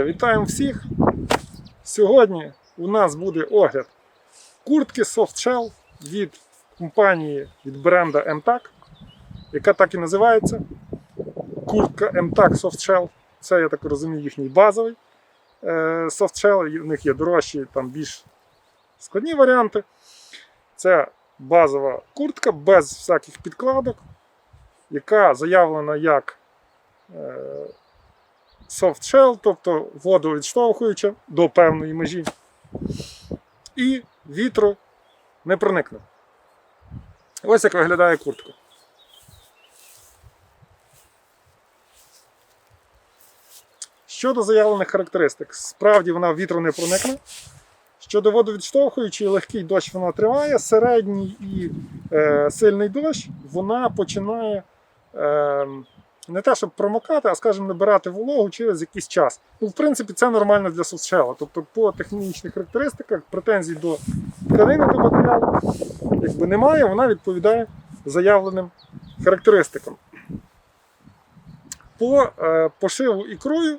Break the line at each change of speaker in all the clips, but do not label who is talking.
Вітаємо всіх! Сьогодні у нас буде огляд куртки Softshell від компанії від бренда MTAC, яка так і називається. Куртка MTAC Softshell. Це, я так розумію, їхній базовий е, Softshell. У них є дорожчі, там більш складні варіанти. Це базова куртка без всяких підкладок, яка заявлена як е, soft shell, тобто водовідштовхуюча до певної межі, і вітру не проникне. Ось як виглядає куртка. Щодо заявлених характеристик, справді вона вітру не проникне. Щодо водовідштовхуючої, легкий дощ вона триває, середній і е, сильний дощ вона починає. Е, не те, щоб промокати, а скажімо, набирати вологу через якийсь час. Ну, в принципі, це нормально для софтшела. Тобто, по технічних характеристиках претензій до тканини до матеріалу якби немає, вона відповідає заявленим характеристикам. По е, пошиву і крою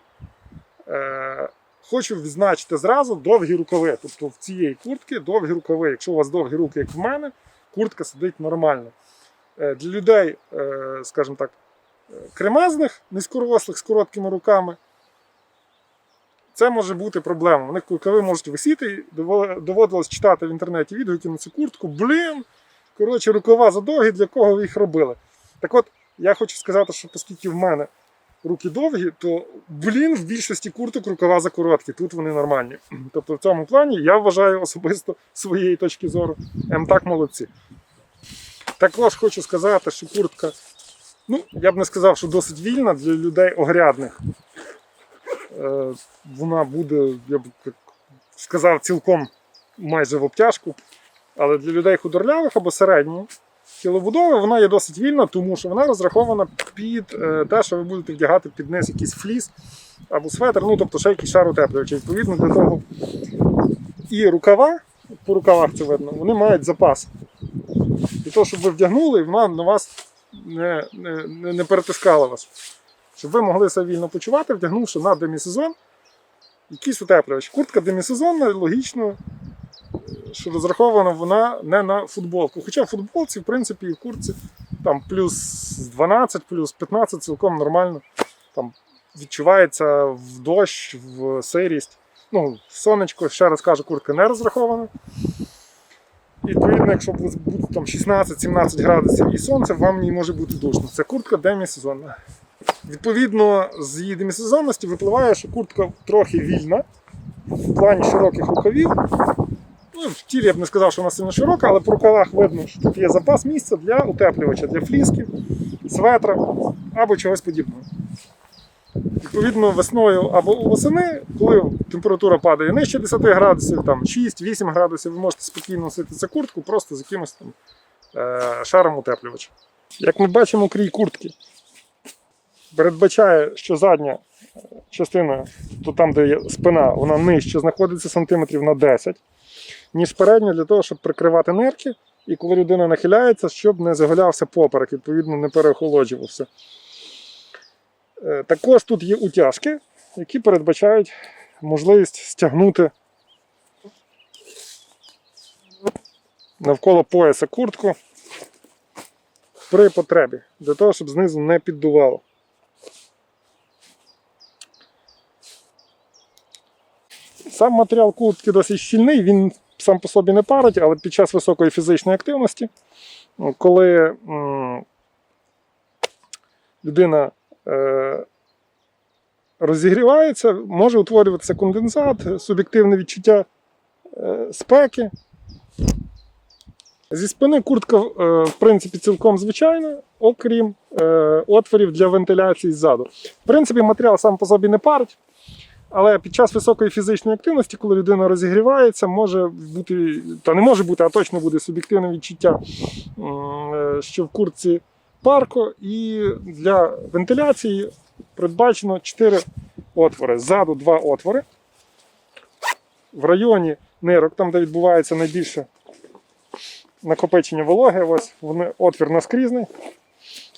е, хочу відзначити зразу довгі рукави. Тобто в цієї куртки довгі рукави. Якщо у вас довгі руки, як в мене, куртка сидить нормально. Е, для людей, е, скажімо так, кремезних, низькорослих з короткими руками, це може бути проблема. Вони рукави можуть висіти. Доводилось читати в інтернеті відгуки на цю куртку. Блін! Коротше, рукава задовгі, для кого ви їх робили. Так от, я хочу сказати, що оскільки в мене руки довгі, то, блін, в більшості курток рукава закороткі. Тут вони нормальні. Тобто, в цьому плані я вважаю особисто своєї точки зору МТАК молодці. Також хочу сказати, що куртка Ну, я б не сказав, що досить вільна для людей огрядних. Е, Вона буде, я б сказав, цілком майже в обтяжку. Але для людей худорлявих або середньої тілобудови вона є досить вільна, тому що вона розрахована під е, те, що ви будете вдягати під низ якийсь фліс або светр, ну тобто ще якийсь шар утеплювач. Відповідно для того. І рукава, по рукавах це видно, вони мають запас. Для того, щоб ви вдягнули, і вона на вас не, не, не перетискала вас. Щоб ви могли себе вільно почувати, вдягнувши на демісезон якийсь утеплювач. Куртка демісезонна, логічно, що розрахована вона не на футболку. Хоча в футболці, в принципі, і в куртці там плюс 12, плюс 15 цілком нормально. Там відчувається в дощ, в сирість. Ну, сонечко, ще раз кажу, куртка не розрахована. Відповідно, якщо буде там 16-17 градусів і сонце, вам ній може бути душно. Це куртка демісезонна. Відповідно, з її демісезонності випливає, що куртка трохи вільна в плані широких рукавів. Ну, В тілі я б не сказав, що вона сильно широка, але по рукавах видно, що тут є запас місця для утеплювача, для флісків, светра або чогось подібного. Відповідно, весною або восени, коли температура падає нижче 10 градусів, там 6-8 градусів, ви можете спокійно носити цю куртку просто з якимось там е, шаром утеплювача. Як ми бачимо, крій куртки передбачає, що задня частина, то там, де є спина, вона нижче знаходиться сантиметрів на 10, ніж передня, для того, щоб прикривати нирки, і коли людина нахиляється, щоб не заголявся поперек, відповідно, не переохолоджувався. Е, Також тут є утяжки, які передбачають можливість стягнути навколо пояса куртку при потребі, для того, щоб знизу не піддувало. Сам матеріал куртки досить щільний, він сам по собі не парить, але під час високої фізичної активності, коли людина розігрівається, може утворюватися конденсат, суб'єктивне відчуття е, спеки. Зі спини куртка, е, в принципі, цілком звичайна, окрім е, отворів для вентиляції ззаду. В принципі, матеріал сам по собі не парить. Але під час високої фізичної активності, коли людина розігрівається, може бути, та не може бути, а точно буде суб'єктивне відчуття, що в куртці парко, і для вентиляції передбачено 4 отвори. Ззаду 2 отвори. В районі нирок, там, де відбувається найбільше накопичення вологи, ось вони, отвір наскрізний.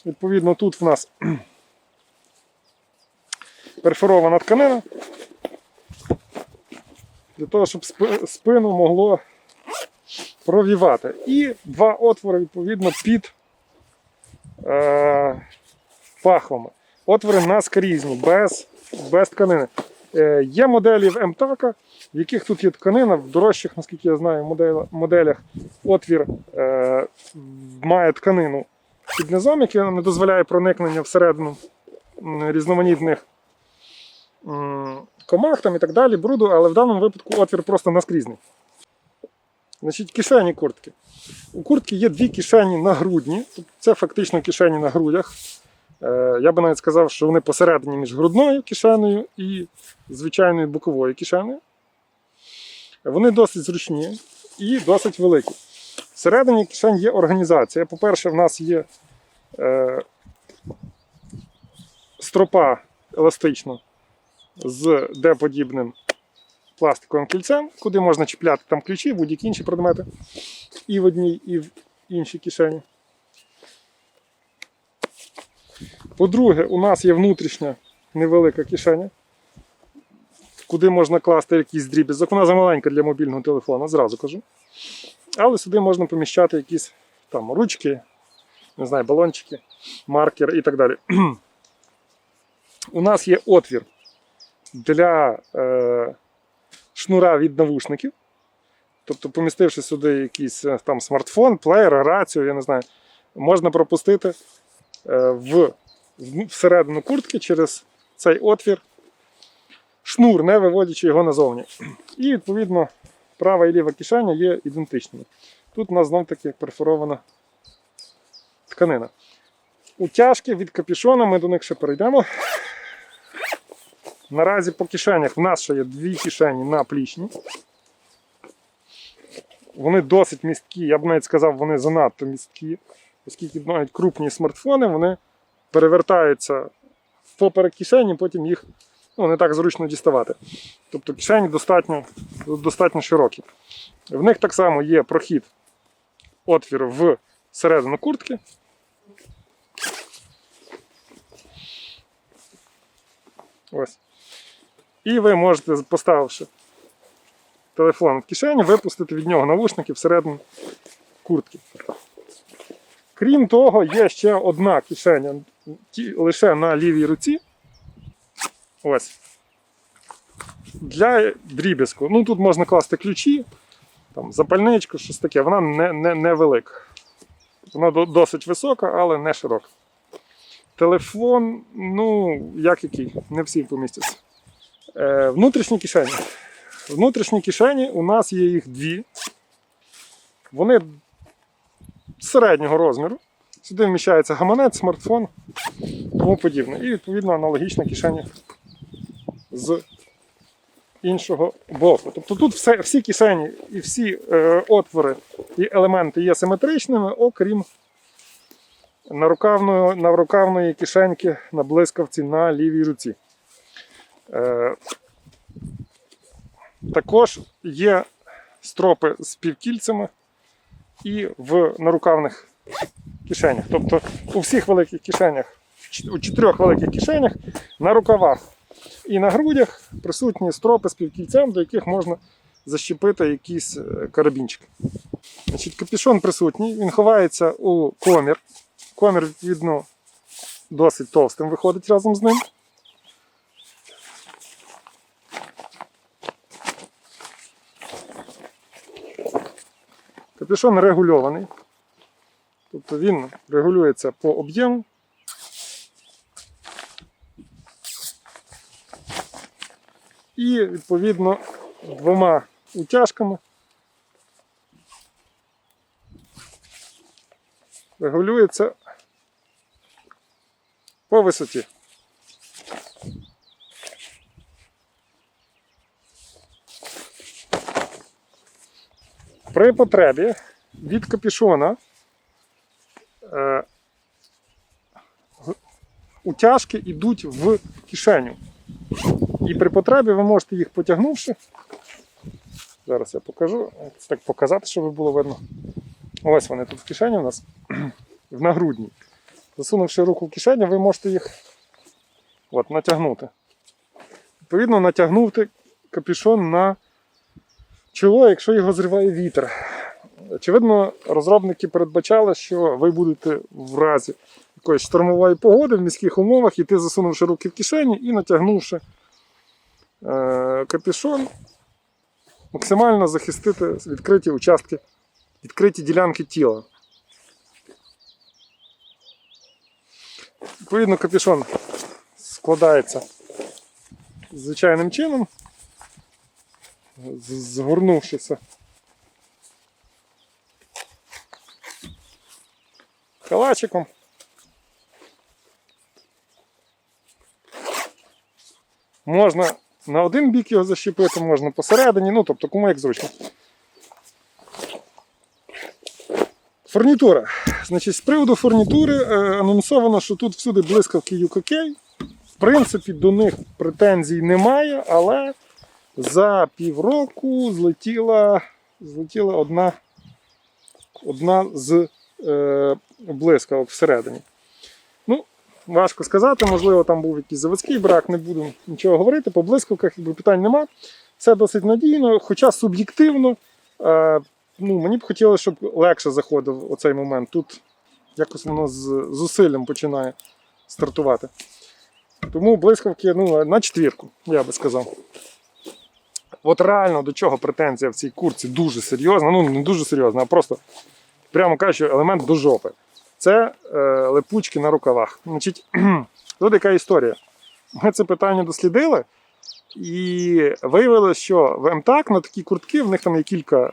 Відповідно, тут в нас перфорована тканина. для того, щоб спину могло провівати. І два отвори, відповідно, під е, пахвами. Отвори наскрізні, без, без тканини. Е, є моделі в МТАКа, в яких тут є тканина, в дорожчих, наскільки я знаю, модель- моделях отвір е, має тканину під низом, який не дозволяє проникнення всередину різноманітних комах там і так далі, бруду, але в даному випадку отвір просто наскрізний. Значить, кишені куртки. У куртки є дві кишені на грудні, це фактично кишені на грудях. Е, Я би навіть сказав, що вони посередині між грудною кишенею і звичайною боковою кишенею. Вони досить зручні і досить великі. Всередині кишень є організація. По-перше, в нас є е, стропа еластична з Д-подібним пластиковим кільцем, куди можна чіпляти там ключі, будь-які інші предмети. І в одній, і в іншій кишені. По-друге, у нас є внутрішня невелика кишеня, куди можна класти якийсь дріб'язок. Вона замаленька для мобільного телефона, зразу кажу. Але сюди можна поміщати якісь там ручки, не знаю, балончики, маркер і так далі. У нас є отвір для е, шнура від навушників. Тобто, помістивши сюди якийсь е, там смартфон, плеєр, рацію, я не знаю, можна пропустити е, в, всередину куртки через цей отвір шнур, не виводячи його назовні. І відповідно права і ліва кишеня є ідентичними. Тут у нас знов таки перфорована тканина. Утяжки від капюшона, ми до них ще перейдемо. Наразі по кишенях в нас ще є дві кишені на плічні. Вони досить місткі, я б навіть сказав, вони занадто місткі, оскільки навіть крупні смартфони вони перевертаються поперек кишені, потім їх ну, не так зручно діставати. Тобто кишені достатньо, достатньо широкі. В них так само є прохід, отвір в середину куртки. Ось. І ви можете, поставивши телефон в кишеню, випустити від нього навушники всередину куртки. Крім того, є ще одна кишеня лише на лівій руці. Ось. Для дріб'язку. Ну, тут можна класти ключі, там, запальничку, щось таке. Вона не, не, не велика. Вона досить висока, але не широка. Телефон, ну, як який, не всі помістяться. Е, внутрішні кишені. Внутрішні кишені у нас є їх дві. Вони середнього розміру. Сюди вміщається гаманець, смартфон, тому подібне. І відповідно аналогічна кишеня з іншого боку. Тобто тут все, всі кишені і всі е, отвори і елементи є симетричними, окрім нарукавної, нарукавної кишеньки на блискавці на лівій руці. Е, також є стропи з півкільцями і в нарукавних кишенях. Тобто у всіх великих кишенях, у чотирьох великих кишенях на рукавах і на грудях присутні стропи з півкільцем, до яких можна защепити якийсь е, карабінчик. Значить, капюшон присутній, він ховається у комір. Комір, відповідно, досить товстим виходить разом з ним. Капюшон регульований. Тобто він регулюється по об'єму. І відповідно двома утяжками регулюється по висоті. При потребі від капюшона е, утяжки йдуть в кишеню. І при потребі ви можете їх потягнувши. Зараз я покажу. Так показати, щоб було видно. Ось вони тут в кишені у нас в нагрудній. Засунувши руку в кишеню, ви можете їх от, натягнути. Відповідно, натягнути капюшон на чоло, якщо його зриває вітер. Очевидно, розробники передбачали, що ви будете в разі якоїсь штормової погоди в міських умовах іти, засунувши руки в кишені і натягнувши е, капюшон, максимально захистити відкриті участки, відкриті ділянки тіла. Відповідно, капюшон складається звичайним чином, згорнувшися. Калачиком. Можна на один бік його защепити, можна посередині, ну тобто кому як зручно. Фурнітура. Значить, з приводу фурнітури е, анонсовано, що тут всюди блискавки UKK. В принципі, до них претензій немає, але за півроку злетіла, злетіла одна, одна з е, блискавок всередині. Ну, важко сказати, можливо, там був якийсь заводський брак, не буду нічого говорити. По блискавках якби, питань нема. Все досить надійно, хоча суб'єктивно. Е, ну, мені б хотілося, щоб легше заходив оцей момент. Тут якось воно з зусиллям починає стартувати. Тому блискавки ну, на четвірку, я би сказав. От реально до чого претензія в цій курці дуже серйозна. Ну, не дуже серйозна, а просто, прямо кажучи, елемент до жопи. Це е, липучки на рукавах. Значить, тут яка історія. Ми це питання дослідили. І виявилося, що в МТАК на такі куртки, в них там є кілька е,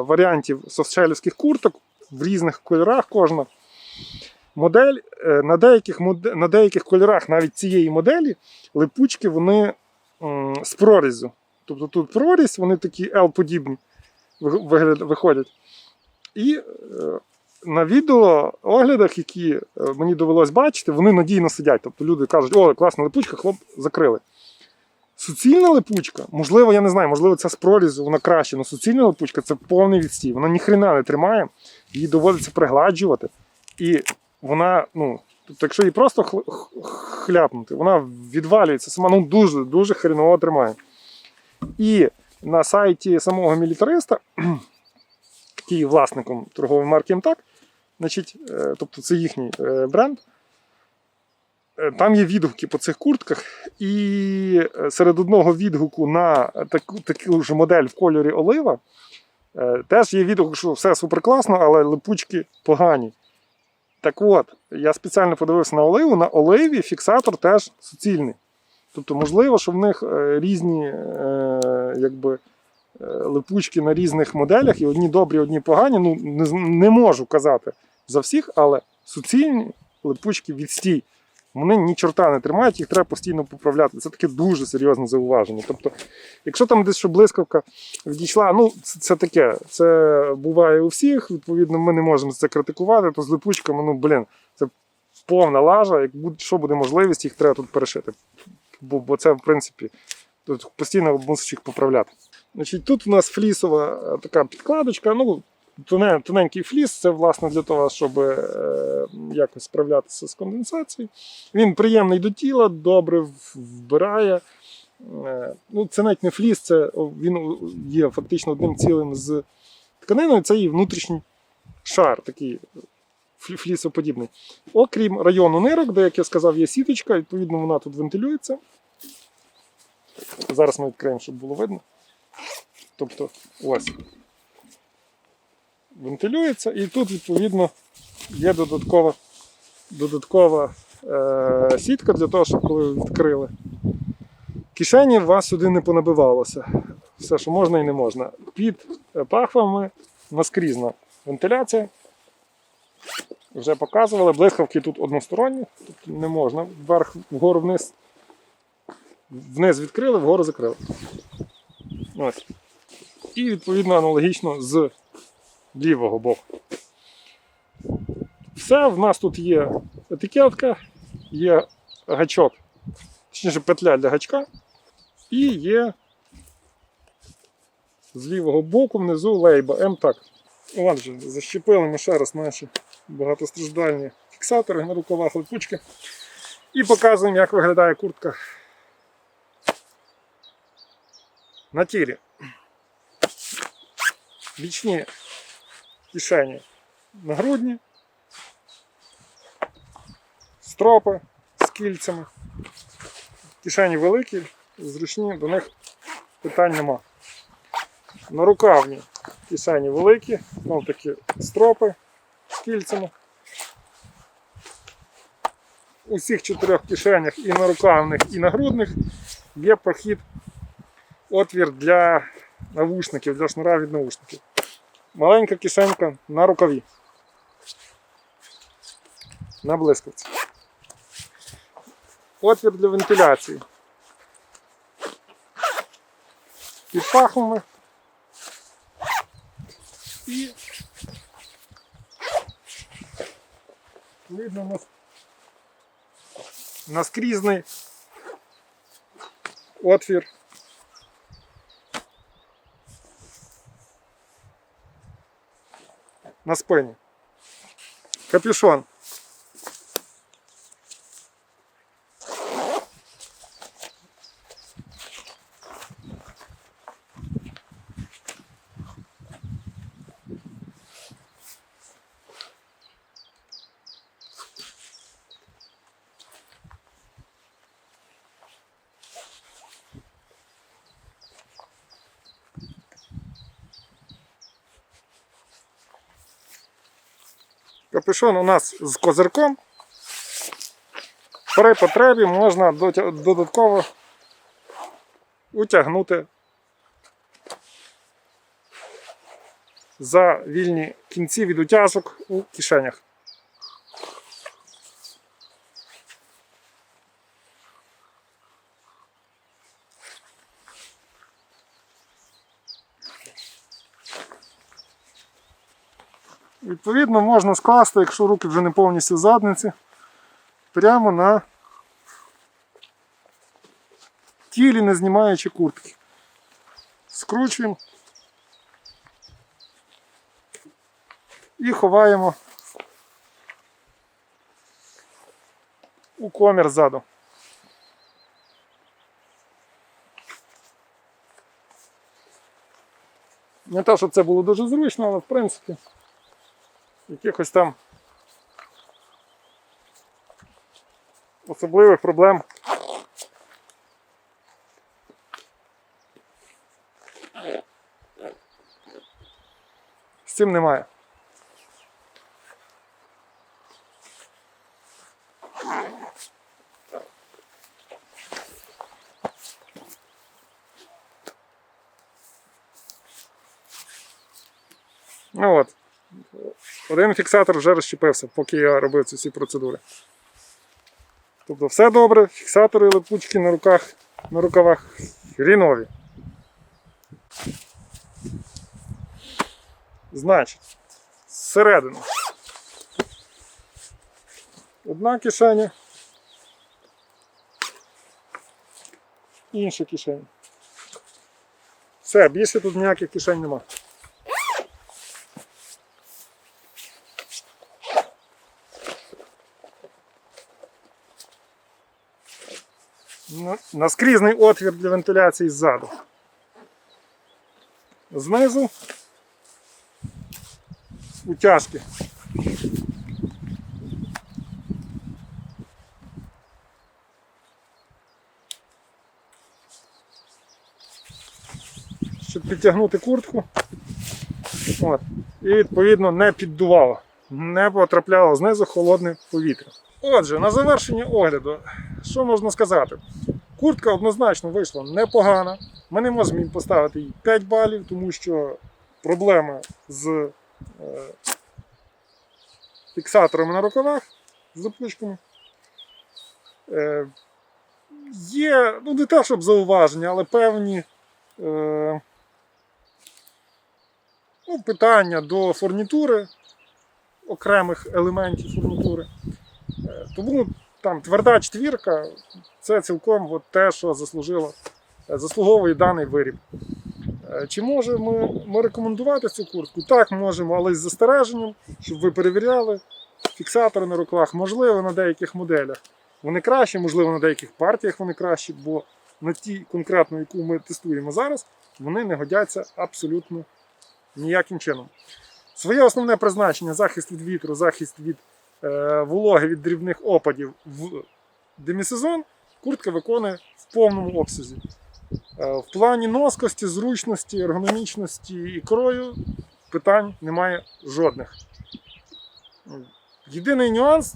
варіантів софтшелівських курток в різних кольорах кожна. Модель, е, на, деяких, на деяких кольорах навіть цієї моделі липучки вони з прорізю. Тобто тут прорізь, вони такі L-подібні виходять. І е, на відео оглядах, які е, мені довелось бачити, вони надійно сидять. Тобто люди кажуть, о, класна липучка, хлоп, закрили. Суцільна липучка, можливо, я не знаю, можливо, це з прорізу, вона краще, але суцільна липучка це повний відстій. Вона ніхрена не тримає, її доводиться пригладжувати. І вона, ну, тобто, якщо її просто хляпнути, вона відвалюється сама, ну дуже, дуже хреново тримає. І на сайті самого мілітариста, який є власником торгової марки МТАК, значить, е, тобто це їхній е, бренд. Е, Там є відгуки по цих куртках, і серед одного відгуку на таку, таку ж модель в кольорі олива теж є відгук, що все супер класно, але липучки погані. Так от, я спеціально подивився на оливу. На оливі фіксатор теж суцільний. Тобто, можливо, що в них е, різні е, якби, е, липучки на різних моделях, і одні добрі, одні погані. Ну, не, можу казати за всіх, але суцільні липучки відстій. Вони ні чорта не тримають, їх треба постійно поправляти. Це таке дуже серйозне зауваження. Тобто, якщо там десь що блискавка відійшла, ну це, це таке. Це буває у всіх. Відповідно, ми не можемо це критикувати, то з липучками, ну блін, це повна лажа. Як буде, що буде можливість, їх треба тут перешити. Бо, бо це, в принципі, тут постійно мусиш їх поправляти. Значить, тут у нас флісова е, така підкладочка. Ну, тоненький фліс, це власне для того, щоб е, якось справлятися з конденсацією. Він приємний до тіла, добре вбирає. Е, Ну, це навіть не фліс, це він є фактично одним цілим з тканиною. Це її внутрішній шар, такий флісоподібний. Окрім району нирок, де, як я сказав, є сіточка, відповідно, вона тут вентилюється. Зараз ми відкриємо, щоб було видно. Тобто, ось. Вентилюється, і тут, відповідно, є додаткова, додаткова е, сітка для того, щоб коли ви відкрили. Кишені у вас сюди не понабивалося. Все, що можна і не можна. Під е, пахвами наскрізна вентиляція. Вже показували. Блискавки тут односторонні, тобто не можна вверх, вгору, вниз. Вниз відкрили, вгору закрили. Ось. І відповідно аналогічно з лівого боку. Все, в нас тут є етикетка, є гачок, точніше петля для гачка, і є з лівого боку внизу лейба МТАК. Отже, защепили ми ще раз наші багатостраждальні фіксатори на рукавах липучки. І показуємо, як виглядає куртка на тілі. бічні кишені нагрудні, стропи з кільцями. Кишені великі, зручні, до них питань нема. Нарукавні кишені великі, знов таки стропи кільцями. У всіх чотирьох кишенях і нарукавних, і нагрудних є прохід, отвір для навушників, для шнура від навушників. Маленька кишенька на рукаві. На блискавці. Отвір для вентиляції. Під пахвами. І видно нас наскрізний отвір. На спині. Капюшон. Капюшон у нас з козирком. При потребі можна додатково утягнути за вільні кінці від утяжок у кишенях. Відповідно, можна скласти, якщо руки вже не повністю в задниці, прямо на тілі, не знімаючи куртки. Скручуємо і ховаємо у комір ззаду. Не те, щоб це було дуже зручно, але в принципі якихось там особливих проблем. З цим немає. Ну от, один фіксатор вже розщепився, поки я робив ці всі процедури. Тобто все добре, фіксатори липучки на руках, на рукавах хрінові. Значить, зсередини. Одна кишеня. Інша кишеня. Все, більше тут ніяких кишень немає. Наскрізний отвір для вентиляції ззаду. Знизу утяжки. Щоб підтягнути куртку. От. І відповідно не піддувало, не потрапляло знизу холодне повітря. Отже, на завершення огляду, що можна сказати? Куртка однозначно вийшла непогана. Ми не можемо поставити їй 5 балів, тому що проблема з е, фіксаторами на рукавах, з запучками. Е, є, ну не те, щоб зауваження, але певні е, ну, питання до фурнітури, окремих елементів фурнітури. Е, тому там тверда четвірка це цілком от те, що заслужило, е, заслуговує даний виріб. Е, Чи можемо ми рекомендувати цю куртку? Так, можемо, але з застереженням, щоб ви перевіряли фіксатори на рукавах, можливо, на деяких моделях. Вони кращі, можливо, на деяких партіях вони кращі, бо на ті конкретно, яку ми тестуємо зараз, вони не годяться абсолютно ніяким чином. Своє основне призначення захист від вітру, захист від е, вологи, від дрібних опадів в демісезон куртка виконує в повному обсязі. Е, В плані носкості, зручності, ергономічності і крою питань немає жодних. Єдиний нюанс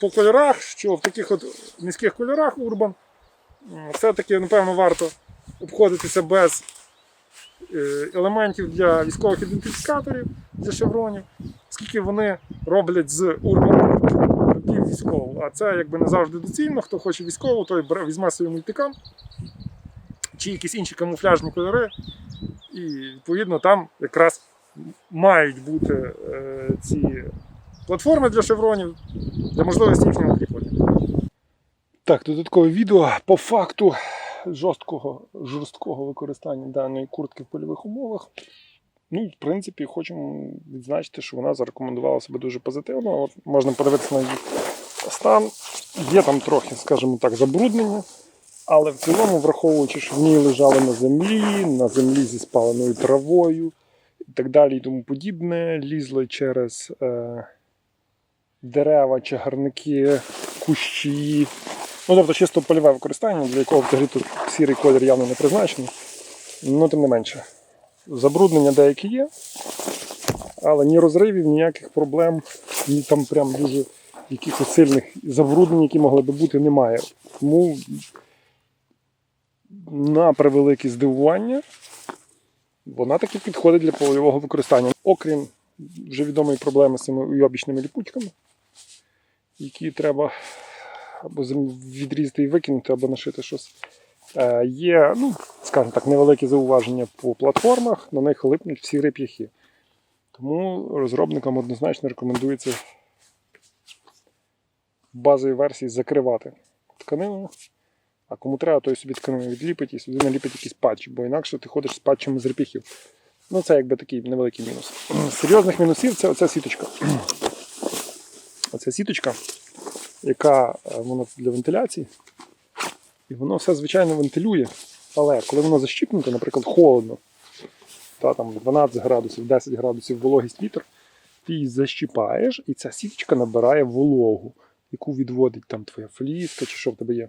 по кольорах, що в таких от низьких кольорах Urban все-таки, напевно, варто обходитися без е, елементів для військових ідентифікаторів для шевронів, оскільки вони роблять з Urban напів військову. А це якби не завжди доцільно. Хто хоче військову, той візьме свій мультикам чи якісь інші камуфляжні кольори. І відповідно там якраз мають бути е, ці платформи для шевронів для можливості їхнього кріплення. Так, додаткове відео по факту жорсткого, жорсткого використання даної куртки в польових умовах. Ну, в принципі, хочемо відзначити, що вона зарекомендувала себе дуже позитивно. От можна подивитися на її стан. Є там трохи, скажімо так, забруднення. Але в цілому, враховуючи, що в ній лежали на землі, на землі зі спаленою травою і так далі і тому подібне, лізли через е, дерева, чагарники, кущі. Ну, тобто чисто польове використання, для якого взагалі тут сірий колір явно не призначений. Ну, тим не менше. Забруднення деякі є, але ні розривів, ніяких проблем, ні там прям дуже якихось сильних забруднень, які могли би бути, немає. Тому на превелике здивування, вона таки підходить для польового використання. Окрім вже відомої проблеми з цими уйобічними ліпучками, які треба або відрізати і викинути, або нашити щось. Е, Є, ну, скажімо так, невеликі зауваження по платформах, на них липнуть всі реп'яхи. Тому розробникам однозначно рекомендується базовій версії закривати тканину. А кому треба, той собі тканину відліпить і сюди наліпить якийсь патч, бо інакше ти ходиш з патчами з реп'яхів. Ну, це якби такий невеликий мінус. Серйозних мінусів це оця сіточка. Оця сіточка, яка е, вона для вентиляції. І воно все звичайно вентилює. Але коли воно защіпнуте, наприклад, холодно, та, там 12 градусів, 10 градусів вологість вітер, ти її защіпаєш, і ця сіточка набирає вологу, яку відводить там твоя фліска чи що в тебе є.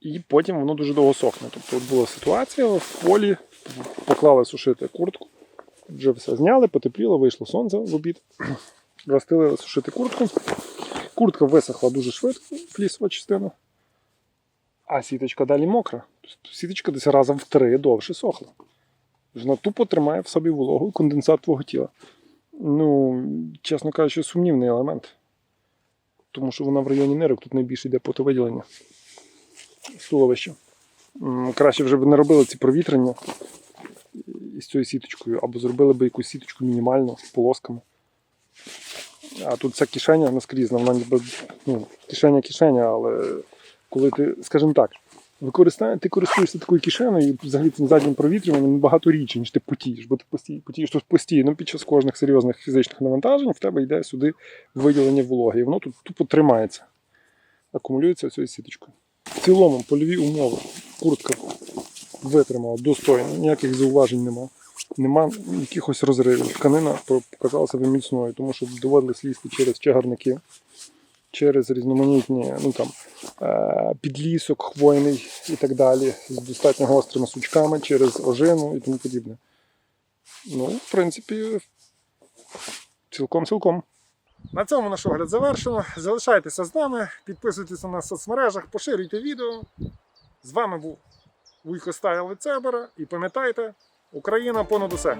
І потім воно дуже довго сохне. Тобто от була ситуація в полі, поклали сушити куртку, вже все зняли, потепліло, вийшло сонце в обід. Розстелили сушити куртку. Куртка висохла дуже швидко, флісова частина. А сіточка далі мокра. Тобто Сіточка десь разом в три довше сохла. Вона тупо тримає в собі вологу і конденсат твого тіла. Ну, чесно кажучи, сумнівний елемент. Тому що вона в районі нирок тут найбільше йде потовиділення стуловища. Краще вже б не робили ці провітрення із цією сіточкою, або зробили б якусь сіточку мінімальну з полосками. А тут ця кишеня наскрізна, вона ніби ну, кишеня кишеня, але коли ти, скажімо так, використає, ти користуєшся такою кишеною, і взагалі цим заднім провітрюванням набагато рідше, ніж ти потієш, бо ти постій, потієш тут постійно під час кожних серйозних фізичних навантажень в тебе йде сюди виділення вологи. І воно тут тупо тримається, акумулюється цією сіточкою. В цілому польові умови. Куртка витримала достойно, ніяких зауважень нема. Нема якихось розривів. Тканина показала себе міцною, тому що доводилось лізти через чагарники, через різноманітні ну, там, е, підлісок хвойний і так далі, з достатньо гострими сучками, через ожину і тому подібне. Ну, в принципі, цілком-цілком. На цьому наш огляд завершено. Залишайтеся з нами, підписуйтесь на нас в соцмережах, поширюйте відео. З вами був Вуйко Стайл від Цебера. І пам'ятайте, Україна понад усе.